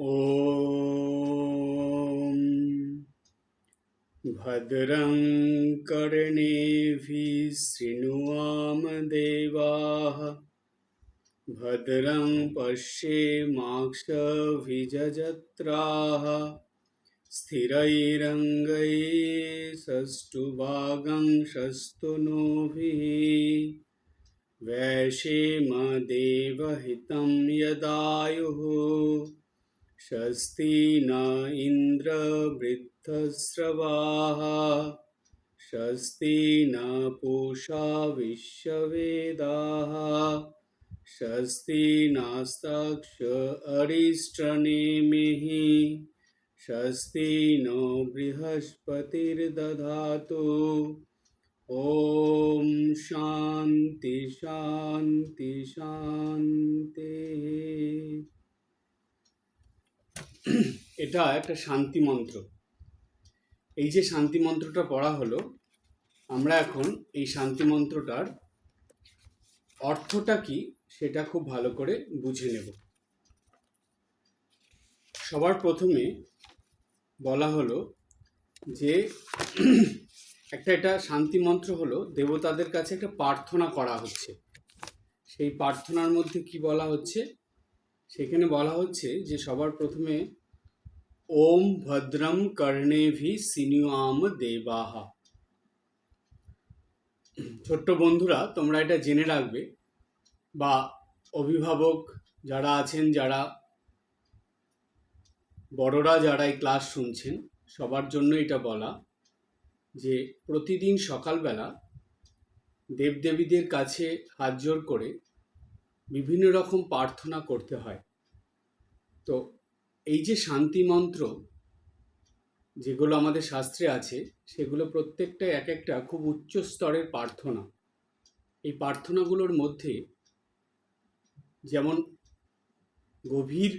ॐ भद्रं कर्णेभिः शृणुवाम देवाः भद्रं पश्येमाक्षभिजत्राः स्थिरैरङ्गैषष्टुभागं षस्तुनोभिः वैषेमदेवहितं यदायुः। स्वस्ति न इन्द्रवृद्धस्रवाः स्वस्ति न पूषा विश्ववेदाः स्वस्ति नास्ताक्ष अरिष्टनेमिः स्वस्ति नो बृहस्पतिर्दधातु ॐ এটা একটা শান্তি মন্ত্র। এই যে শান্তি মন্ত্রটা পড়া হলো, আমরা এখন এই শান্তি মন্ত্রটার অর্থটা কি সেটা খুব ভালো করে বুঝে নেব। সবার প্রথমে বলা হলো যে একটা এটা শান্তি মন্ত্র হলো, দেবতাদের কাছে একটা প্রার্থনা করা হচ্ছে। সেই প্রার্থনার মধ্যে কি বলা হচ্ছে? সেখানে বলা হচ্ছে যে সবার প্রথমে ওম ভদ্রম কর্ণেভি সিনিয়াম দেবাহা ছোট্ট বন্ধুরা, তোমরা এটা জেনে রাখবে, বা অভিভাবক যারা আছেন, যারা বড়রা যারা এই ক্লাস শুনছেন, সবার জন্য এটা বলা যে প্রতিদিন সকালবেলা দেবদেবীদের কাছে হাত জোর করে বিভিন্ন রকম প্রার্থনা করতে হয়। তো এই যে শান্তি মন্ত্র যেগুলো আমাদের শাস্ত্রে আছে, সেগুলো প্রত্যেকটা এক একটা খুব উচ্চ স্তরের প্রার্থনা। এই প্রার্থনাগুলোর মধ্যে যেমন গভীর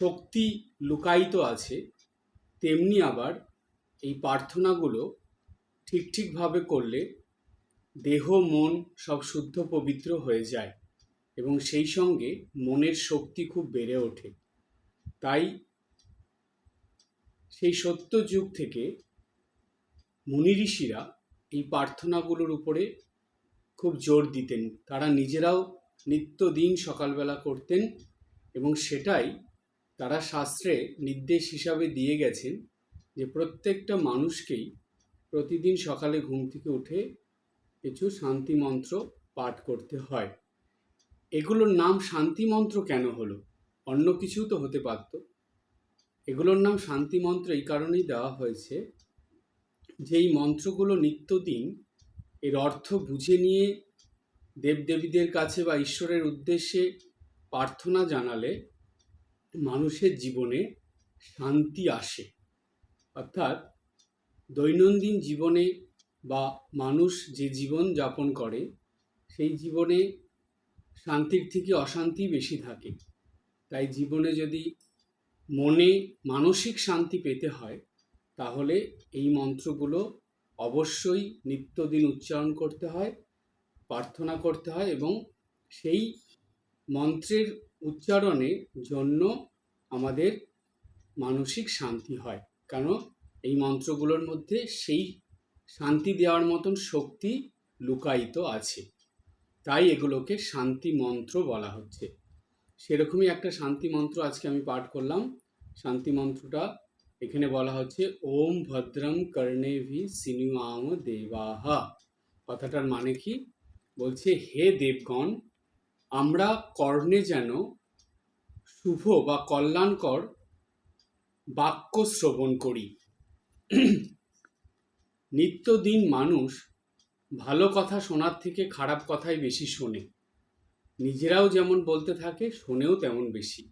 শক্তি লুকায়িত আছে, তেমনি আবার এই প্রার্থনাগুলো ঠিক ঠিকভাবে করলে দেহ, মন সব শুদ্ধ পবিত্র হয়ে যায় এবং সেই সঙ্গে মনের শক্তি খুব বেড়ে ওঠে। তাই সেই সত্য যুগ থেকে মুনি ঋষিরা এই প্রার্থনাগুলোর উপরে খুব জোর দিতেন। তারা নিজেরাও নিত্যদিন সকালবেলা করতেন এবং সেটাই তারা শাস্ত্রে নির্দেশ হিসাবে দিয়ে গেছেন যে প্রত্যেকটা মানুষকেই প্রতিদিন সকালে ঘুম থেকে উঠে কিছু শান্তি মন্ত্র পাঠ করতে হয়। এগুলোর নাম শান্তি মন্ত্র কেন হলো? অন্য কিছু তো হতে পারত। এগুলোর নাম শান্তি মন্ত্র এই কারণেই দেওয়া হয়েছে যে এই মন্ত্রগুলো নিত্যদিন এর অর্থ বুঝে নিয়ে দেবদেবীদের কাছে বা ঈশ্বরের উদ্দেশ্যে প্রার্থনা জানালে মানুষের জীবনে শান্তি আসে। অর্থাৎ দৈনন্দিন জীবনে বা মানুষ যে জীবন যাপন করে, সেই জীবনে শান্তির থেকে অশান্তি বেশি থাকে। তাই জীবনে যদি মনে মানসিক শান্তি পেতে হয়, তাহলে এই মন্ত্রগুলো অবশ্যই নিত্যদিন উচ্চারণ করতে হয়, প্রার্থনা করতে হয় এবং সেই মন্ত্রের উচ্চারণের জন্য আমাদের মানসিক শান্তি হয়। কেন? এই মন্ত্রগুলোর মধ্যে সেই শান্তি দেওয়ার মতন শক্তি লুকায়িত আছে। তাই এগুলোকে শান্তি মন্ত্র বলা হচ্ছে। সেরকমই একটা শান্তি মন্ত্র আজকে আমি পাঠ করলাম। শান্তি মন্ত্রটা এখানে বলা হচ্ছে, ওম ভদ্রম কর্ণেভি সিনুয়াম দেবাহা। কথাটার মানে কি? বলছে, হে দেবগণ, আমরা কর্ণে যেন শুভ বা কল্যাণকর বাক্য শ্রবণ করি। নিত্যদিন মানুষ ভালো কথা শোনার থেকে খারাপ কথাই বেশি শোনে। নিজেরাও যেমন বলতে থাকে, শোনেও তেমন বেশি।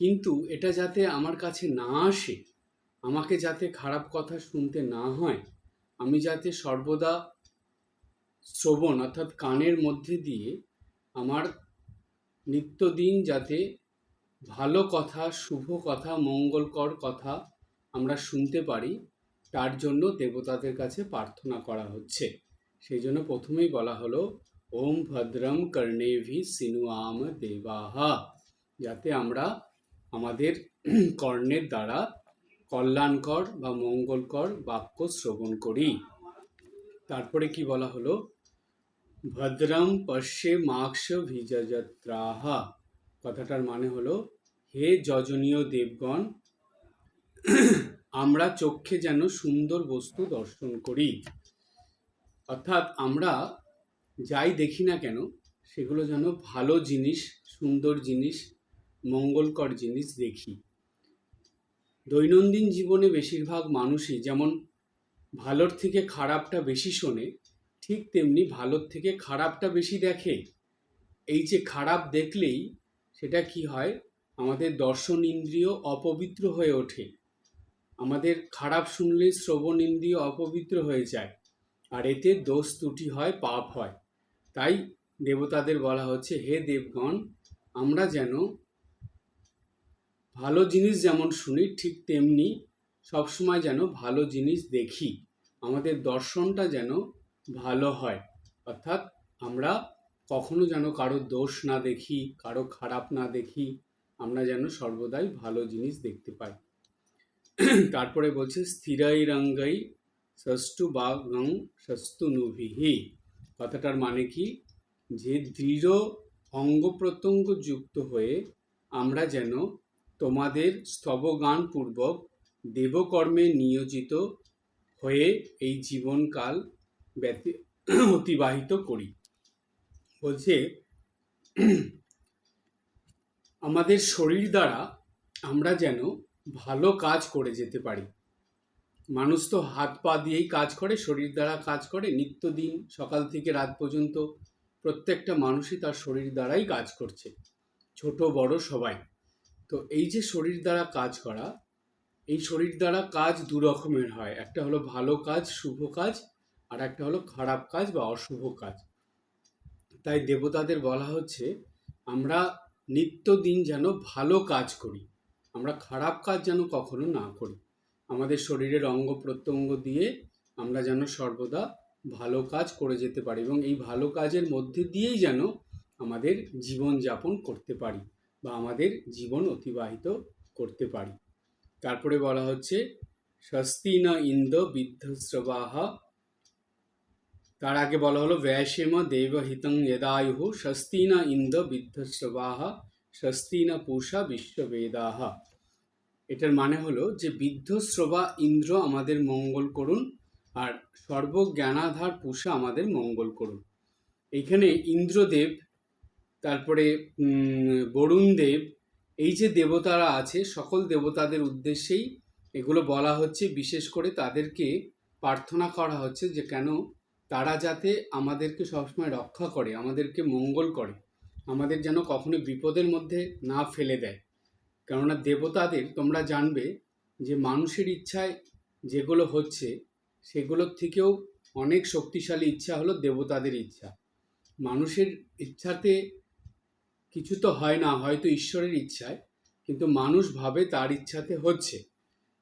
কিন্তু এটা যাতে আমার কাছে না আসে, আমাকে যাতে খারাপ কথা শুনতে না হয়, আমি যাতে সর্বদা শ্রবণ অর্থাৎ কানের মধ্যে দিয়ে আমার নিত্যদিন যাতে ভালো কথা, শুভ কথা, মঙ্গলকর কথা আমরা শুনতে পারি, তার জন্য দেবতাদের কাছে প্রার্থনা করা হচ্ছে। সেই জন্য প্রথমেই বলা হলো ওম ভদ্রম কর্ণেভি সিনুয়াম দেবাহা। যাতে আমরা আমাদের কর্ণের দ্বারা কল্যাণকর বা মঙ্গলকর বাক্য শ্রবণ করি। তারপরে কি বলা হলো? ভদ্রম পশ্যে মাক্ষ ভিজযাত্রাহা। কথাটার মানে হলো, হে যজনীয় দেবগণ, আমরা চক্ষে যেন সুন্দর বস্তু দর্শন করি। অর্থাৎ আমরা যাই দেখি না কেন, সেগুলো যেন ভালো জিনিস, সুন্দর জিনিস, মঙ্গলকর জিনিস দেখি। দৈনন্দিন জীবনে বেশিরভাগ মানুষই যেমন ভালোর থেকে খারাপটা বেশি শোনে, ঠিক তেমনি ভালোর থেকে খারাপটা বেশি দেখে। এই যে খারাপ দেখলেই সেটা কি হয়? আমাদের দর্শন ইন্দ্রিয় অপবিত্র হয়ে ওঠে। আমাদের খারাপ শুনলে শ্রবণ ইন্দ্রিয় অপবিত্র হয়ে যায়। আর এতে দোষ ত্রুটি হয়, পাপ হয়। তাই দেবতাদের বলা হচ্ছে, হে দেবগণ, আমরা যেন ভালো জিনিস যেমন শুনি, ঠিক তেমনি সবসময় যেন ভালো জিনিস দেখি। আমাদের দর্শনটা যেন ভালো হয়। অর্থাৎ আমরা কখনো যেন কারও দোষ না দেখি, কারও খারাপ না দেখি, আমরা যেন সর্বদাই ভালো জিনিস দেখতে পাই। তারপরে বলছে স্থিরাই রঙ্গাই ষষ্ঠু বাগং ষস্তু নুভিহি। কথাটার মানে কি? যে দৃঢ় অঙ্গ প্রত্যঙ্গ যুক্ত হয়ে আমরা যেন তোমাদের স্তবগান পূর্বক দেবকর্মে নিয়োজিত হয়ে এই জীবনকাল ব্যতি, অতিবাহিত করি। বলছে, আমাদের শরীর দ্বারা আমরা যেন ভালো কাজ করে যেতে পারি। মানুষ তো হাত পা দিয়েই কাজ করে, শরীর দ্বারা কাজ করে, নিত্যদিন সকাল থেকে রাত পর্যন্ত প্রত্যেকটা মানুষই তার শরীর দ্বারাই কাজ করছে, ছোট, বড় সবাই। তো এই যে শরীর দ্বারা কাজ করা, এই শরীর দ্বারা কাজ দু রকমের হয়, একটা হলো ভালো কাজ, শুভ কাজ, আর একটা হলো খারাপ কাজ বা অশুভ কাজ। তাই দেবতাদের বলা হচ্ছে, আমরা নিত্যদিন যেন ভালো কাজ করি, আমরা খারাপ কাজ যেন কখনো না করি। আমাদের শরীরের অঙ্গ প্রত্যঙ্গ দিয়ে আমরা যেন সর্বদা ভালো কাজ করে যেতে পারি এবং এই ভালো কাজের মধ্যে দিয়েই যেন আমাদের জীবন যাপন করতে পারি বা আমাদের জীবন অতিবাহিত করতে পারি। তারপরে বলা হচ্ছে স্বস্তিনা ইন্দ্র বিদ্ধস্রবাহা। তার আগে বলা হলো ব্যাসেম দেবহিতং যদায়ু স্বস্তিনা ইন্দ্র বিদ্ধস্রবাহা। স্বস্তিনা পূষা বিশ্ববেদাহা। এটার মানে হলো যে বিদ্ধশ্রবা ইন্দ্র আমাদের মঙ্গল করুন আর সর্বজ্ঞানাধার পুষা আমাদের মঙ্গল করুন। এইখানে ইন্দ্রদেব, তারপরে বরুণ দেব এই যে দেবতারা আছে, সকল দেবতাদের উদ্দেশ্যেই এগুলো বলা হচ্ছে, বিশেষ করে তাদেরকে প্রার্থনা করা হচ্ছে যে কেন তারা যাতে আমাদেরকে সবসময় রক্ষা করে, আমাদেরকে মঙ্গল করে, আমাদের যেন কখনো বিপদের মধ্যে না ফেলে দেয়। কেননা দেবতাদের তোমরা জানবে যে মানুষের ইচ্ছায় যেগুলো হচ্ছে, সেগুলোর থেকেও অনেক শক্তিশালী ইচ্ছা হলো দেবতাদের ইচ্ছা। মানুষের ইচ্ছাতে কিছু তো হয় না, হয়তো ঈশ্বরের ইচ্ছায়, কিন্তু মানুষ ভাবে তার ইচ্ছাতে হচ্ছে।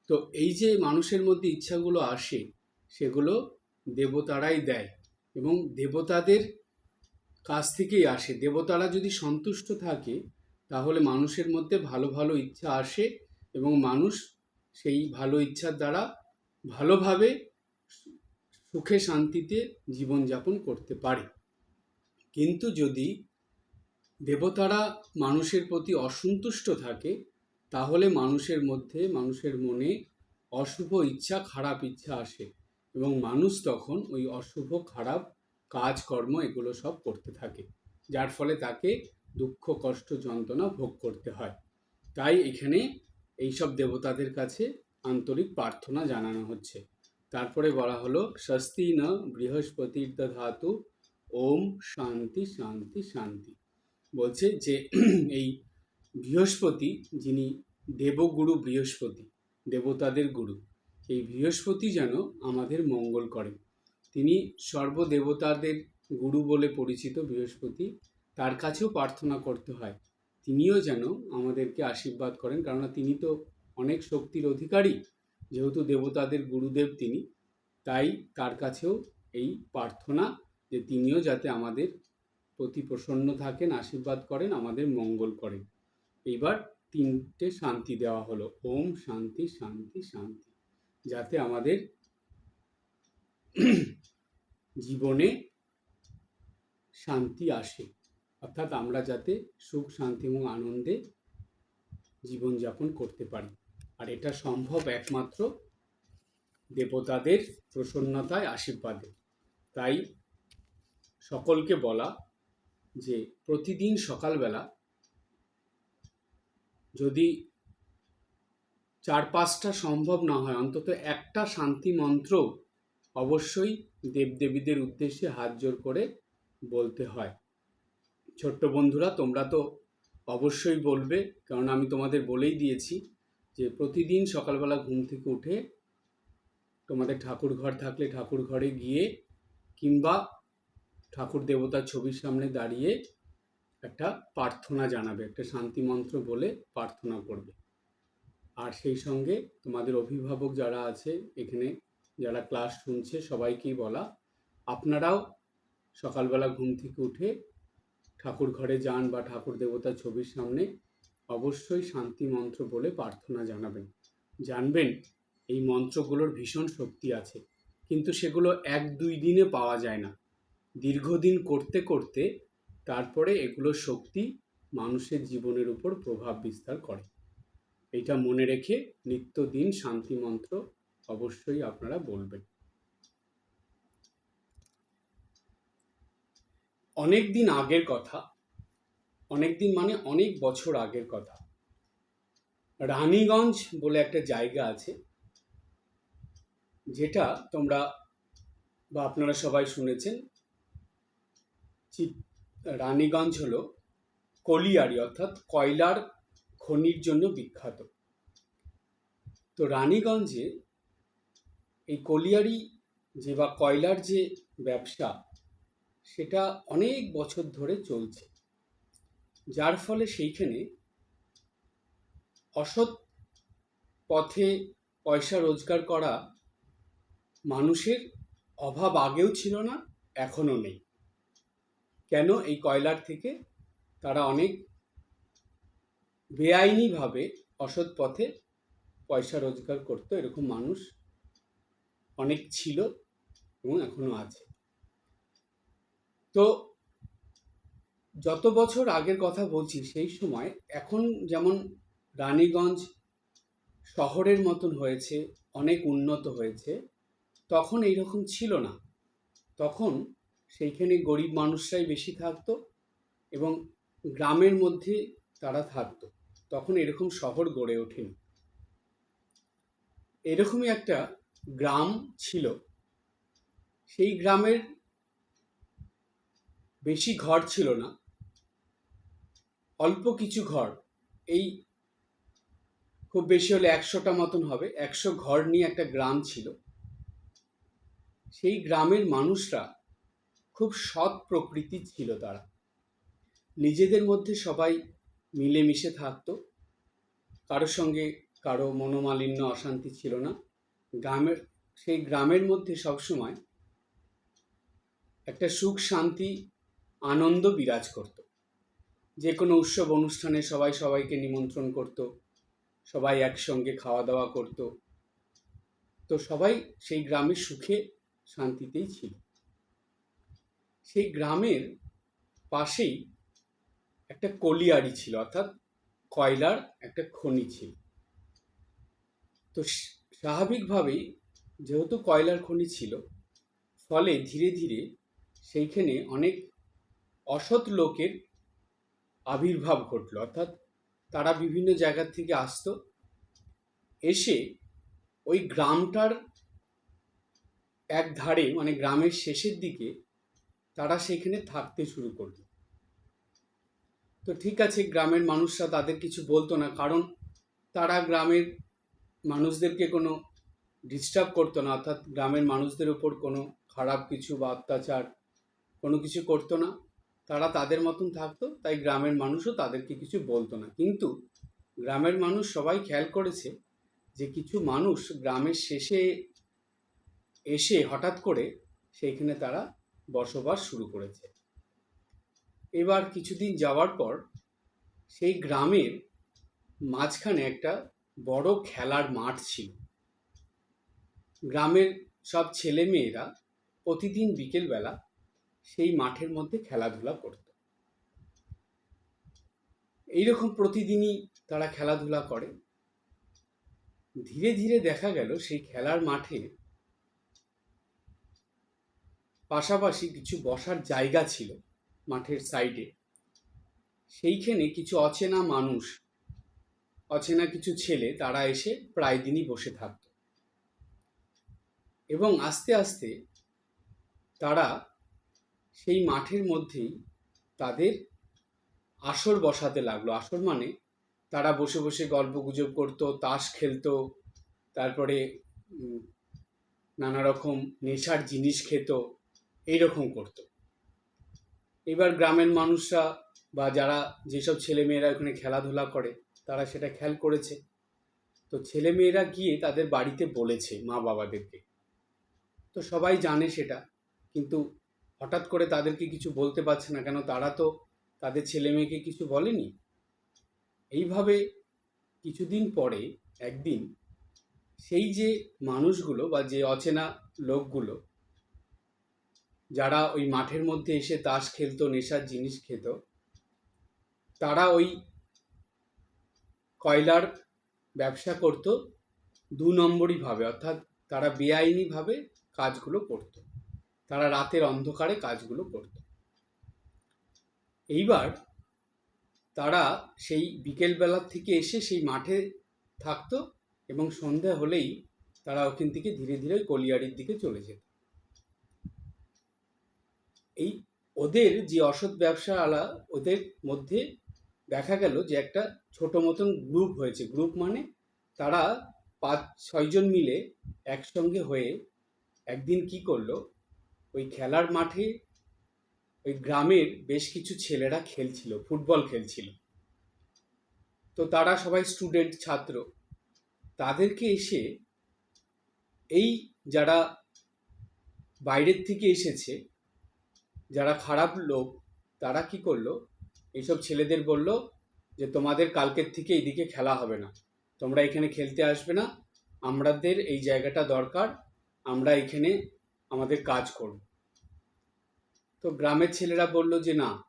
তো এই যে মানুষের মধ্যে ইচ্ছাগুলো আসে, সেগুলো দেবতারাই দেয় এবং দেবতাদের কাছ থেকেই আসে। দেবতারা যদি সন্তুষ্ট থাকে তাহলে মানুষের মধ্যে ভালো ভালো ইচ্ছা আসে এবং মানুষ সেই ভালো ইচ্ছার দ্বারা ভালোভাবে সুখে শান্তিতে জীবনযাপন করতে পারে। কিন্তু যদি দেবতারা মানুষের প্রতি অসন্তুষ্ট থাকে, তাহলে মানুষের মধ্যে, মানুষের মনে অশুভ ইচ্ছা, খারাপ ইচ্ছা আসে এবং মানুষ তখন ওই অশুভ, খারাপ কাজকর্ম এগুলো সব করতে থাকে। যার ফলে তাকে দুঃখ, কষ্ট, যন্ত্রণা ভোগ করতে হয়। তাই এখানে এইসব দেবতাদের কাছে আন্তরিক প্রার্থনা জানানো হচ্ছে। তারপরে বলা হলো, স্বস্তি ন বৃহস্পতির ধাতু ওম শান্তি শান্তি শান্তি। বলছে যে এই বৃহস্পতি, যিনি দেবগুরু বৃহস্পতি, দেবতাদের গুরু, এই বৃহস্পতি যেন আমাদের মঙ্গল করেন তিনি সর্বদেবতাদের গুরু বলে পরিচিত বৃহস্পতি। তার কাছেও প্রার্থনা করতে হয়। তিনিও যেন আমাদেরকে আশীর্বাদ করেন, কেননা তিনি তো অনেক শক্তির অধিকারী। যেহেতু দেবতাদের গুরুদেব তিনি, তাই তার কাছেও এই প্রার্থনা যে তিনিও যাতে আমাদের প্রতি প্রসন্ন থাকেন, আশীর্বাদ করেন, আমাদের মঙ্গল করেন। এইবার তিনটে শান্তি দেওয়া হলো, ওম শান্তি শান্তি শান্তি। যাতে আমাদের জীবনে শান্তি আসে। অর্থাৎ আমরা যাতে সুখ, শান্তি এবং আনন্দে জীবনযাপন করতে পারি। আর এটা সম্ভব একমাত্র দেবতাদের প্রসন্নতায়, আশীর্বাদে। তাই সকলকে বলা যে প্রতিদিন সকালবেলা যদি চার পাঁচটা সম্ভব না হয়, অন্তত একটা শান্তি মন্ত্র অবশ্যই দেবদেবীদের উদ্দেশ্যে হাত জোর করে বলতে হয়। ছোট্ট বন্ধুরা, তোমরা তো অবশ্যই বলবে, কারণ আমি তোমাদের বলেই দিয়েছি যে প্রতিদিন সকালবেলা ঘুম থেকে উঠে তোমাদের ঠাকুর ঘর থাকলে ঠাকুর ঘরে গিয়ে কিংবা ঠাকুর দেবতার ছবির সামনে দাঁড়িয়ে একটা প্রার্থনা জানাবে, একটা শান্তি মন্ত্র বলে প্রার্থনা করবে। আর সেই সঙ্গে তোমাদের অভিভাবক যারা আছে, এখানে যারা ক্লাস শুনছে, সবাইকেই বলা, আপনারাও সকালবেলা ঘুম থেকে উঠে ঠাকুর ঘরে যান বা ঠাকুর দেবতার ছবির সামনে অবশ্যই শান্তি মন্ত্র বলে প্রার্থনা জানাবেন। জানবেন, এই মন্ত্রগুলোর ভীষণ শক্তি আছে, কিন্তু সেগুলো এক দুই দিনে পাওয়া যায় না। দীর্ঘদিন করতে করতে তারপরে এগুলো শক্তি মানুষের জীবনের উপর প্রভাব বিস্তার করে। এটা মনে রেখে নিত্যদিন শান্তি মন্ত্র অবশ্যই আপনারা বলবেন। অনেক দিন আগের কথা অনেক দিন মানে অনেক বছর আগের কথা। রানীগঞ্জ বলে একটা জায়গা আছে, যেটা তোমরা বা আপনারা সবাই শুনেছেন। রানীগঞ্জ হলো কলিয়ারি অর্থাৎ কয়লার খনির জন্য বিখ্যাত। তো রানীগঞ্জে এই কলিয়ারি যে বা কয়লার যে ব্যবসা সেটা অনেক বছর ধরে চলছে। যার ফলে সেইখানে অসৎ পথে পয়সা রোজগার করা মানুষের অভাব আগেও ছিল না, এখনও নেই। কেন এই কয়লার থেকে তারা অনেক বেআইনিভাবে অসৎ পথে পয়সা রোজগার করতো, এরকম মানুষ অনেক ছিল এবং এখনও আছে। তো যত বছর আগের কথা বলছি, সেই সময় এখন যেমন রানীগঞ্জ শহরের মতন হয়েছে, অনেক উন্নত হয়েছে, তখন এইরকম ছিল না। তখন সেইখানে গরিব মানুষরাই বেশি থাকতো এবং গ্রামের মধ্যে তারা থাকতো। তখন এরকম শহর গড়ে ওঠেনি। এরকমই একটা গ্রাম ছিল। সেই গ্রামের বেশি ঘর ছিল না, অল্প কিছু ঘর, এই খুব বেশি হলে একশোটা মতন হবে, একশো ঘর নিয়ে একটা গ্রাম ছিল। সেই গ্রামের মানুষরা খুব সৎ প্রকৃতির ছিল তারা। নিজেদের মধ্যে সবাই মিলেমিশে থাকতো কারোর সঙ্গে কারও মনোমালিন্য, অশান্তি ছিল না। গ্রামের, সেই গ্রামের মধ্যে সবসময় একটা সুখ শান্তি আনন্দ বিরাজ করত। যে কোনো উৎসব অনুষ্ঠানে সবাই সবাইকে নিমন্ত্রণ করত, সবাই একসঙ্গে খাওয়া দাওয়া করত। তো সবাই সেই গ্রামের সুখে শান্তিতেই ছিল। সেই গ্রামের পাশেই একটা কলিয়ারি ছিল, অর্থাৎ কয়লার একটা খনি ছিল। তো স্বাভাবিকভাবেই যেহেতু কয়লার খনি ছিল, ফলে ধীরে ধীরে সেইখানে অনেক অসৎ লোকের আবির্ভাব ঘটলো। অর্থাৎ তারা বিভিন্ন জায়গা থেকে আসতো, এসে ওই গ্রামটার এক ধারে মানে গ্রামের শেষের দিকে তারা সেখানে থাকতে শুরু করল। তো ঠিক আছে, গ্রামের মানুষরা তাদের কিছু বলতো না, কারণ তারা গ্রামের মানুষদেরকে কোনো ডিস্টার্ব করতো না, অর্থাৎ গ্রামের মানুষদের ওপর কোনো খারাপ কিছু বা অত্যাচার কোনো কিছু করতো না। তারা তাদের মতন থাকতো, তাই গ্রামের মানুষও তাদেরকে কিছু বলতো না। কিন্তু গ্রামের মানুষ সবাই খেয়াল করেছে যে কিছু মানুষ গ্রামের শেষে এসে হঠাৎ করে সেইখানে তারা বসবাস শুরু করেছে। এবার কিছুদিন যাওয়ার পর সেই গ্রামের মাঝখানে একটা বড় খেলার মাঠ ছিল। গ্রামের সব ছেলে মেয়েরা প্রতিদিন বিকেলবেলা সেই মাঠের মধ্যে খেলাধুলা করত। এইরকম প্রতিদিনই তারা খেলাধুলা করে। ধীরে ধীরে দেখা গেল সেই খেলার মাঠে পাশাপাশি কিছু বসার জায়গা ছিল মাঠের সাইডে। সেইখানে কিছু অচেনা মানুষ, অচেনা কিছু ছেলে তারা এসে প্রায় দিনই বসে থাকত। এবং আস্তে আস্তে তারা সেই মাঠের মধ্যেই তাদের আসর বসাতে লাগল। আসর মানে তারা বসে বসে গল্প গুজব করতো, তাস খেলতো, তারপরে নানা রকম নেশার জিনিস খেত, এইরকম করতো। এবার গ্রামের মানুষরা বা যারা যেসব ছেলেমেয়েরা ওখানে খেলাধুলা করে, তারা সেটা খেয়াল করেছে। তো ছেলেমেয়েরা গিয়ে তাদের বাড়িতে বলেছে মা বাবাদেরকে তো সবাই জানে সেটা, কিন্তু হঠাৎ করে তাদেরকে কিছু বলতে পারছে না, কেন তারা তো তাদের ছেলে মেয়েকে কিছু বলেনি? এইভাবে কিছুদিন পরে, একদিন সেই যে মানুষগুলো বা যে অচেনা লোকগুলো, যারা ওই মাঠের মধ্যে এসে তাস খেলতো, নেশার জিনিস খেত, তারা ওই কয়লার ব্যবসা করত, দু নম্বরই ভাবে, অর্থাৎ তারা বেআইনিভাবে কাজগুলো করত। তারা রাতের অন্ধকারে কাজগুলো করত। এইবার তারা সেই বিকেলবেলার থেকে এসে সেই মাঠে থাকতো এবং সন্ধ্যা হলেই তারা ওখান থেকে ধীরে ধীরে কলিয়ারির দিকে চলে যেত। এই ওদের যে অসৎ ব্যবসাওয়ালা ওদের মধ্যে দেখা গেল যে একটা ছোট মতন গ্রুপ হয়েছে। গ্রুপ মানে তারা পাঁচ ছয়জন মিলে একসঙ্গে হয়ে একদিন কি করল ওই খেলার মাঠে ওই গ্রামের বেশ কিছু ছেলেরা খেলছিল, ফুটবল খেলছিল। তো তারা সবাই স্টুডেন্ট ছাত্র। তাদেরকে এসে এই যারা বাইরের থেকে এসেছে, যারা খারাপ লোক, তারা কি করল? এইসব ছেলেদের বলল যে, তোমাদের কালকের থেকে এইদিকে খেলা হবে না। তোমরা এখানে খেলতে আসবে না। আমাদের এই জায়গাটা দরকার। আমরা এখানে আমাদের কাজ করব। তো গ্রামের ছেলেরা বলল যে, না,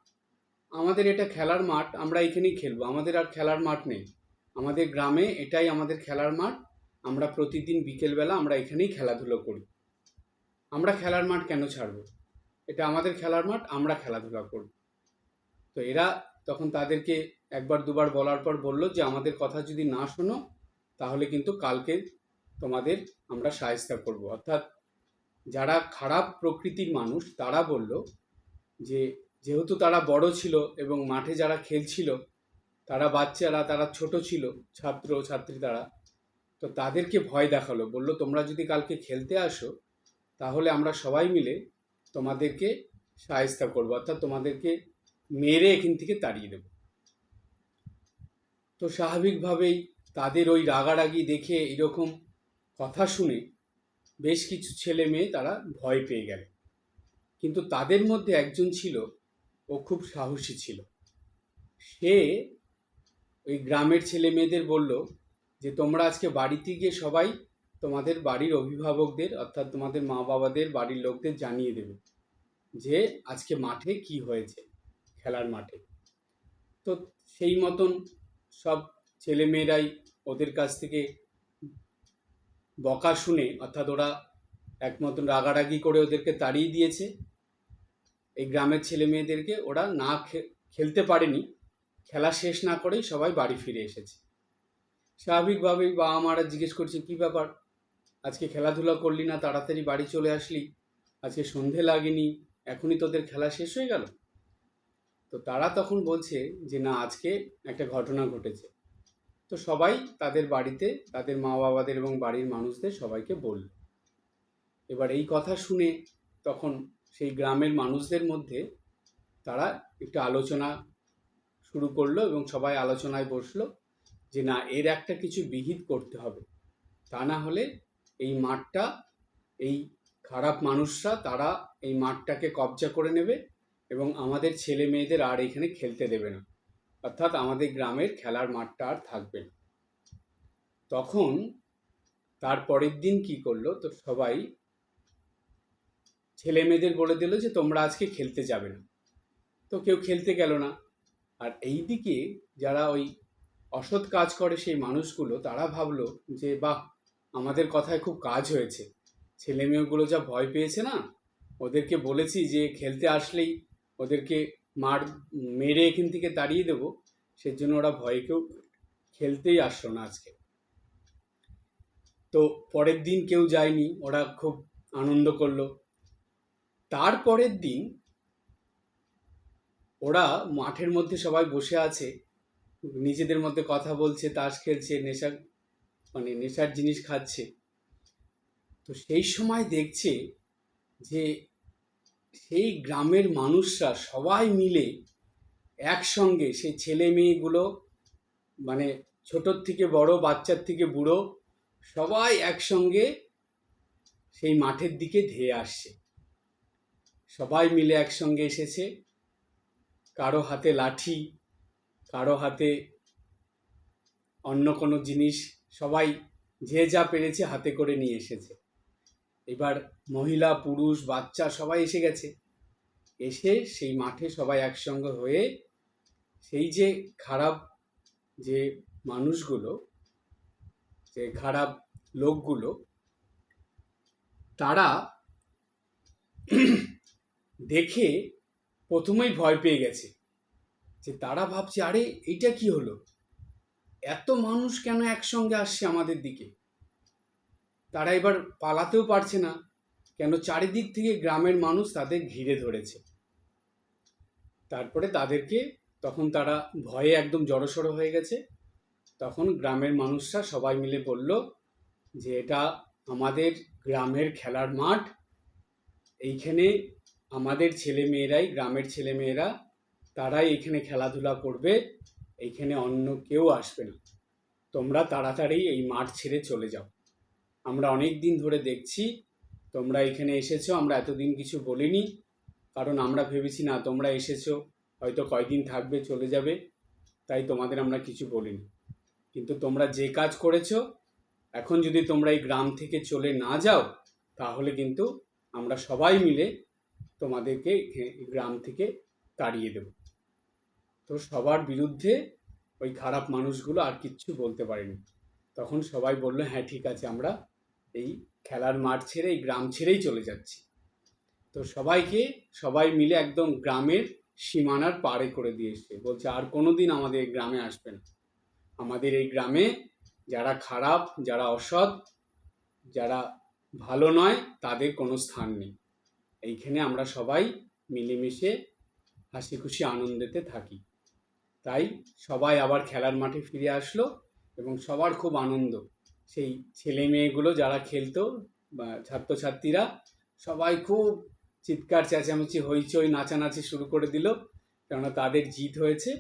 আমাদের এটা খেলার মাঠ, আমরা এখানেই খেলব। আমাদের আর খেলার মাঠ নেই। আমাদের গ্রামে এটাই আমাদের খেলার মাঠ। আমরা প্রতিদিন বিকেলবেলা আমরা এখানেই খেলাধুলো করি। আমরা খেলার মাঠ কেন ছাড়বো? এটা আমাদের খেলার মাঠ, আমরা খেলাধুলা করব। তো এরা তখন তাদেরকে একবার দুবার বলার পর বলল যে, আমাদের কথা যদি না শোনো, তাহলে কিন্তু কালকে তোমাদের আমরা সাহায্য করব। অর্থাৎ যারা খারাপ প্রকৃতির মানুষ, তারা বলল যে, যেহেতু তারা বড় ছিল এবং মাঠে যারা খেলছিল, তারা বাচ্চারা, তারা ছোট ছিল, ছাত্র, ছাত্রী তারা, তো তাদেরকে ভয় দেখাল। বলল, তোমরা যদি কালকে খেলতে আসো, তাহলে আমরা সবাই মিলে তোমাদেরকে সাহায্য করব, অর্থাৎ তোমাদেরকে মেরে এখান থেকে তাড়িয়ে দেব। তো স্বাভাবিকভাবেই তাদের ওই রাগারাগি দেখে এরকম কথা শুনে বেশ কিছু ছেলে মেয়ে তারা ভয় পেয়ে গেল। কিন্তু তাদের মধ্যে একজন ছিল, ও খুব সাহসী ছিল। সে ওই গ্রামের ছেলে মেয়েদের বলল যে, তোমরা আজকে বাড়িতে গিয়ে সবাই তোমাদের বাড়ির অভিভাবকদের, অর্থাৎ তোমাদের মা বাবাদের বাড়ির লোকদের জানিয়ে দেবে যে, আজকে মাঠে কি হয়েছে, খেলার মাঠে। তো সেই মতন সব ছেলেমেয়েরাই ওদের কাছ থেকে বকা শুনে, অর্থাৎ ওরা এক মতন রাগারাগি করে ওদেরকে তাড়িয়ে দিয়েছে। এই গ্রামের ছেলে মেয়েদেরকে ওরা না খেলতে পারেনি। খেলা শেষ না করেই সবাই বাড়ি ফিরে এসেছে। স্বাভাবিকভাবেই বাবা মারা জিজ্ঞেস করছে, কি ব্যাপার? আজকে খেলাধুলা করলি না, তাড়াতাড়ি বাড়ি চলে আসলি? আজকে সন্ধে লাগেনি, এখনই তোদের খেলা শেষ হয়ে গেল? তো তারা তখন বলছে যে, না, আজকে একটা ঘটনা ঘটেছে। তো সবাই তাদের বাড়িতে, তাদের মা বাবাদের এবং বাড়ির মানুষদের সবাইকে বলল। এবার এই কথা শুনে তখন সেই গ্রামের মানুষদের মধ্যে তারা একটু আলোচনা শুরু করল এবং সবাই আলোচনায় বসল যে, না, এর একটা কিছু বিহিত করতে হবে। তা না হলে এই মাঠটা, এই খারাপ মানুষরা, তারা এই মাঠটাকে কবজা করে নেবে এবং আমাদের ছেলে মেয়েদের আর এখানে খেলতে দেবে না। অর্থাৎ আমাদের গ্রামের খেলার মাঠটা আর থাকবে না। তখন তার পরের দিন কি করল? তো সবাই ছেলে মেয়েদের বলে দিল যে, তোমরা আজকে খেলতে যাবে না। তো কেউ খেলতে গেল না। আর এই দিকে যারা ওই অসৎ কাজ করে সেই মানুষগুলো, তারা ভাবলো যে, বাহ, আমাদের কথায় খুব কাজ হয়েছে। ছেলে মেয়েগুলো যা ভয় পেয়েছে না, ওদেরকে বলেছি যে, খেলতে আসলেই ওদেরকে মার, মেরে এখান থেকে তাড়িয়ে দেবো, সেজন্য ওরা ভয়ে কেউ খেলতেই আসলো না আজকে। তো পরের দিন কেউ যায়নি, ওরা খুব আনন্দ করল। তারপরের দিন ওরা মাঠের মধ্যে সবাই বসে আছে, নিজেদের মধ্যে কথা বলছে, তাস খেলছে, নেশা মানে নেশার জিনিস খাচ্ছে। তো সেই সময় দেখছে যে সেই গ্রামের মানুষরা সবাই মিলে একসঙ্গে সেই ছেলে মেয়েগুলো মানে ছোটোর থেকে বড়, বাচ্চার থেকে বুড়ো, সবাই একসঙ্গে সেই মাঠের দিকে ধেয়ে আসছে। সবাই মিলে একসঙ্গে এসেছে। কারও হাতে লাঠি, কারও হাতে অন্য কোনো জিনিস, সবাই যে যা পেরেছে হাতে করে নিয়ে এসেছে। এবার মহিলা, পুরুষ, বাচ্চা সবাই এসে গেছে। এসে সেই মাঠে সবাই একসঙ্গে হয়ে সেই যে খারাপ যে মানুষগুলো, যে খারাপ লোকগুলো, তারা দেখে প্রথমেই ভয় পেয়ে গেছে যে তারা ভাবছে, আরে, এইটা কি হলো? এত মানুষ কেন একসঙ্গে আসছে আমাদের দিকে? তারা এবার পালাতেও পারছে না, কেন চারিদিক থেকে গ্রামের মানুষ তাদের ঘিরে ধরেছে। তারপরে তাদেরকে তখন তারা ভয়ে একদম জড়সড়ো হয়ে গেছে। তখন গ্রামের মানুষরা সবাই মিলে বলল যে, এটা আমাদের গ্রামের খেলার মাঠ। এইখানে আমাদের ছেলে মেয়েরাই, গ্রামের ছেলে মেয়েরা, তারাই এখানে খেলাধুলা করবে। এইখানে অন্য কেউ আসবে না। তোমরা তাড়াতাড়ি এই মাঠ ছেড়ে চলে যাও। আমরা অনেক দিন ধরে দেখছি, তোমরা এখানে এসেছ, আমরা এতদিন কিছু বলিনি, কারণ আমরা ভেবেছি, না, তোমরা এসেছ, হয়তো কয়দিন থাকবে, চলে যাবে, তাই তোমাদের আমরা কিছু বলিনি। কিন্তু তোমরা যে কাজ করেছ, এখন যদি তোমরা এই গ্রাম থেকে চলে না যাও, তাহলে কিন্তু আমরা সবাই মিলে তোমাদেরকে গ্রাম থেকে তাড়িয়ে দেব। তো সবার বিরুদ্ধে ওই খারাপ মানুষগুলো আর কিচ্ছু বলতে পারেনি। তখন সবাই বলল হ্যাঁ ঠিক আছে, আমরা এই খেলার মাঠ ছেড়ে, এই গ্রাম ছেড়েই চলে যাচ্ছি। তো সবাইকে, সবাই মিলে একদম গ্রামের সীমানার পাড়ে করে দিয়ে এসছে। বলছে, আর কোনো দিন আমাদের এই গ্রামে আসবে না। আমাদের এই গ্রামে যারা খারাপ, যারা অসৎ, যারা ভালো নয়, তাদের কোনো স্থান নেই। এইখানে আমরা সবাই মিলেমিশে হাসি খুশি আনন্দেতে থাকি। তাই সবাই আবার খেলার মাঠে ফিরে আসলো এবং সবার খুব আনন্দ। সেই ছেলে মেয়েগুলো যারা খেলতো বা ছাত্রছাত্রীরা, সবাই খুব চিৎকার, চেঁচামেচি, হইচই, নাচানাচি শুরু করে দিল, কেননা তাদের জিত হয়েছে।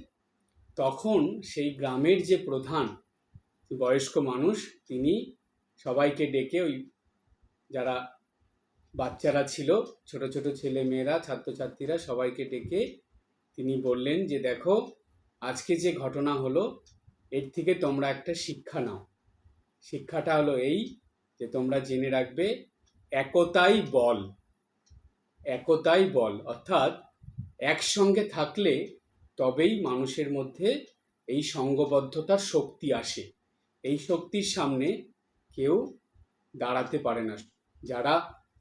তখন সেই গ্রামের যে প্রধান, বয়স্ক মানুষ, তিনি সবাইকে ডেকে ওই যারা বাচ্চারা ছিল, ছোট ছোট ছেলে মেয়েরা, ছাত্রছাত্রীরা সবাইকে ডেকে তিনি বললেন যে, দেখো, আজকে যে ঘটনা হলো, এর থেকে তোমরা একটা শিক্ষা নাও। শিক্ষাটা হলো এই যে তোমরা জেনে রাখবে, একতাই বল একতাই বল। অর্থাৎ একসঙ্গে থাকলে তবেই মানুষের মধ্যে এই সঙ্গবদ্ধতার শক্তি আসে। এই শক্তির সামনে কেউ দাঁড়াতে পারে না। যারা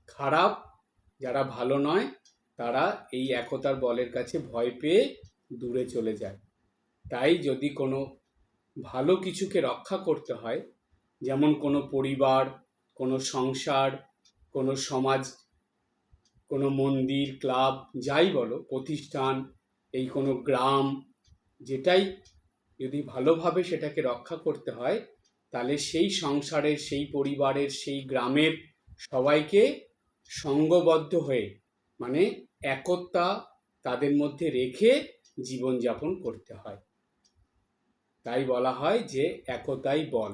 খারাপ, যারা ভালো নয়, তারা এই একতার বলের কাছে ভয় পেয়ে দূরে চলে যায়। তাই যদি কোনো ভালো কিছুকে রক্ষা করতে হয় যেমন কোনো পরিবার, কোনো সংসার, কোনো সমাজ, কোনো মন্দির, ক্লাব, যাই বলো, প্রতিষ্ঠান, এই কোনো গ্রাম, যেটাই যদি ভালোভাবে সেটাকে রক্ষা করতে হয়, তাহলে সেই সংসারের, সেই পরিবারের, সেই গ্রামের সবাইকে সঙ্গবদ্ধ হয়ে মানে একতা তাদের মধ্যে রেখে জীবনযাপন করতে হয়। তাই বলা হয় যে একতাই বল।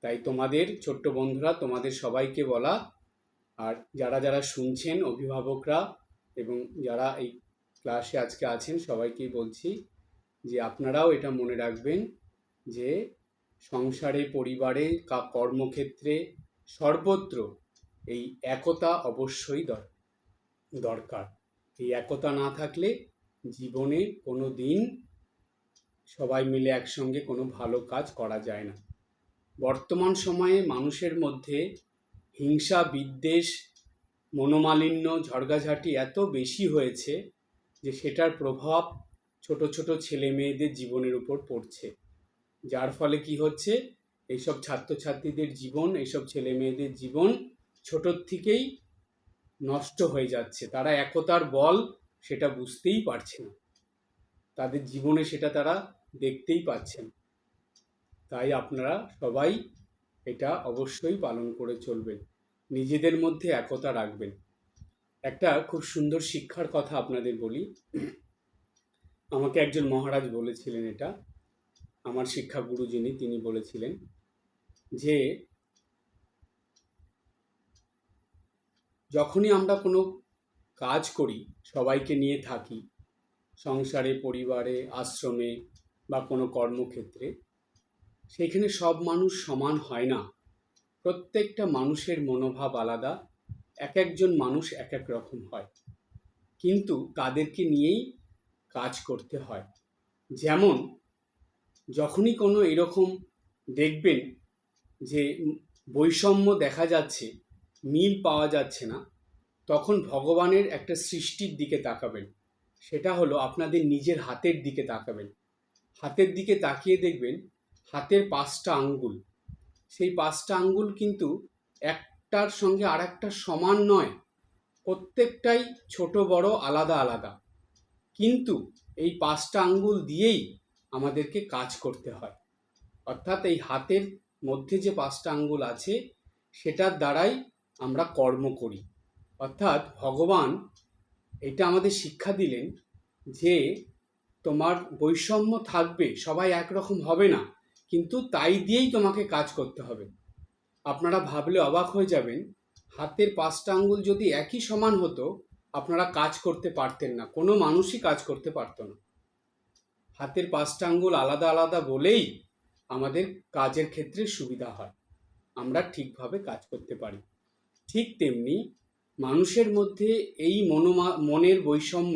তাই তোমাদের ছোট্ট বন্ধুরা, তোমাদের সবাইকে বলা, আর যারা যারা শুনছেন, অভিভাবকরা, এবং যারা এই ক্লাসে আজকে আছেন, সবাইকেই বলছি যে আপনারাও এটা মনে রাখবেন যে সংসারে, পরিবারে, কা- কর্মক্ষেত্রে সর্বত্র এই একতা অবশ্যই দর- দরকার। এই একতা না থাকলে জীবনে কোনো দিন সবাই মিলে একসঙ্গে কোনো ভালো কাজ করা যায় না। বর্তমান সময়ে মানুষের মধ্যে হিংসা, বিদ্বেষ, মনোমালিন্য ঝড়গাঝাটি এত বেশি হয়েছে যে সেটার প্রভাব ছোট ছোট ছেলে মেয়েদের জীবনের উপর পড়ছে। যার ফলে কি হচ্ছে? এইসব ছাত্রছাত্রীদের জীবন, এইসব ছেলে মেয়েদের জীবন ছোটোর থেকেই নষ্ট হয়ে যাচ্ছে। তারা একতার বল সেটা বুঝতেই পারছে না। তাদের জীবনে সেটা তারা দেখতেই পাচ্ছেন। তাই আপনারা সবাই এটা অবশ্যই পালন করে চলবেন। নিজেদের মধ্যে একতা রাখবেন। একটা খুব সুন্দর শিক্ষার কথা আপনাদের বলি। আমাকে একজন মহারাজ বলেছিলেন এটা। আমার শিক্ষাগুরু যিনি, তিনি বলেছিলেন যে, যখনই আমরা কোনো কাজ করি, সবাইকে নিয়ে থাকি। সংসারে, পরিবারে, আশ্রমে বা কোনো কর্মক্ষেত্রে সেখানে সব মানুষ সমান হয় না। প্রত্যেকটা মানুষের মনোভাব আলাদা এক একজন মানুষ এক এক রকম হয়। কিন্তু তাদেরকে নিয়েই কাজ করতে হয়। যেমন, যখনই কোনো এরকম দেখবেন যে বৈষম্য দেখা যাচ্ছে, মিল পাওয়া যাচ্ছে না, তখন ভগবানের একটা সৃষ্টির দিকে তাকাবেন। সেটা হলো আপনাদের নিজের হাতের দিকে তাকাবেন। হাতের দিকে তাকিয়ে দেখবেন হাতের পাঁচটা আঙ্গুল। সেই পাঁচটা আঙ্গুল কিন্তু একটার সঙ্গে আর একটা সমান নয়, প্রত্যেকটাই ছোট, বড়, আলাদা আলাদা। কিন্তু এই পাঁচটা আঙ্গুল দিয়েই আমাদেরকে কাজ করতে হয়। অর্থাৎ এই হাতের মধ্যে যে পাঁচটা আঙ্গুল আছে, সেটার দ্বারাই আমরা কর্ম করি। অর্থাৎ ভগবান এটা আমাদের শিক্ষা দিলেন যে তোমার বৈষম্য থাকবে, সবাই একরকম হবে না। কিন্তু তাই দিয়েই তোমাকে কাজ করতে হবে। আপনারা ভাবলে অবাক হয়ে যাবেন, হাতের পাঁচটা আঙ্গুল যদি একই সমান হতো, আপনারা কাজ করতে পারতেন না, কোনো মানুষই কাজ করতে পারতো না। হাতের পাঁচটা আঙ্গুল আলাদা আলাদা বলেই আমাদের কাজের ক্ষেত্রে সুবিধা হয়, আমরা ঠিকভাবে কাজ করতে পারি। ঠিক তেমনি মানুষের মধ্যে এই মনোমা, মনের বৈষম্য,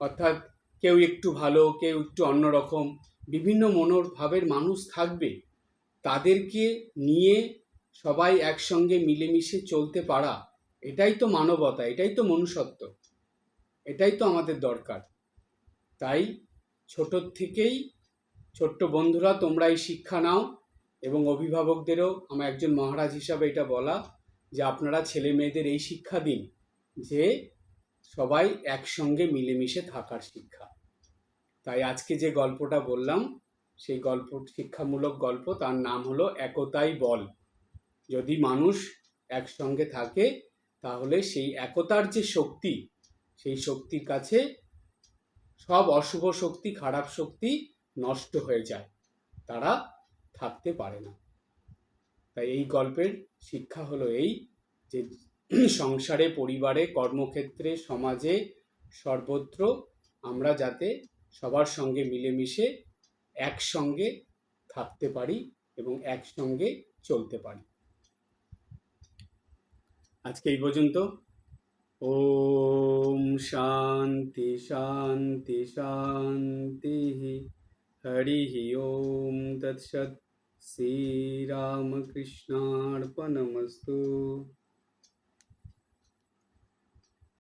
অর্থাৎ কেউ একটু ভালো, কেউ একটু অন্যরকম বিভিন্ন মনোভাবের মানুষ থাকবে, তাদেরকে নিয়ে সবাই একসঙ্গে মিলেমিশে চলতে পারা, এটাই তো মানবতা, এটাই তো মনুষ্যত্ব, এটাই তো আমাদের দরকার। তাই ছোটোর থেকেই ছোট্ট বন্ধুরা, তোমরা এই শিক্ষা নাও এবং অভিভাবকদেরও আমার একজন মহারাজ হিসাবে এটা বলা যে আপনারা ছেলে মেয়েদের এই শিক্ষা দিন যে সবাই একসঙ্গে মিলেমিশে থাকার শিক্ষা। তাই আজকে যে গল্পটা বললাম, সেই গল্প, শিক্ষামূলক গল্প, তার নাম হলো একতাই বল। যদি মানুষ একসঙ্গে থাকে, তাহলে সেই একতার যে শক্তি, সেই শক্তির কাছে সব অশুভ শক্তি, খারাপ শক্তি নষ্ট হয়ে যায়। তারা থাকতে পারে না। তাই এই গল্পের শিক্ষা হলো এই যে সংসারে, পরিবারে, কর্মক্ষেত্রে, সমাজে সর্বত্র আমরা যাতে সবার সঙ্গে মিলেমিশে একসঙ্গে থাকতে পারি এবং একসঙ্গে চলতে পারি। আজকে এই পর্যন্ত। ওম শান্তি শান্তি শান্তি হরি ওম তৎসৎ। শ্রীরামকৃষ্ণার্পণমস্তু।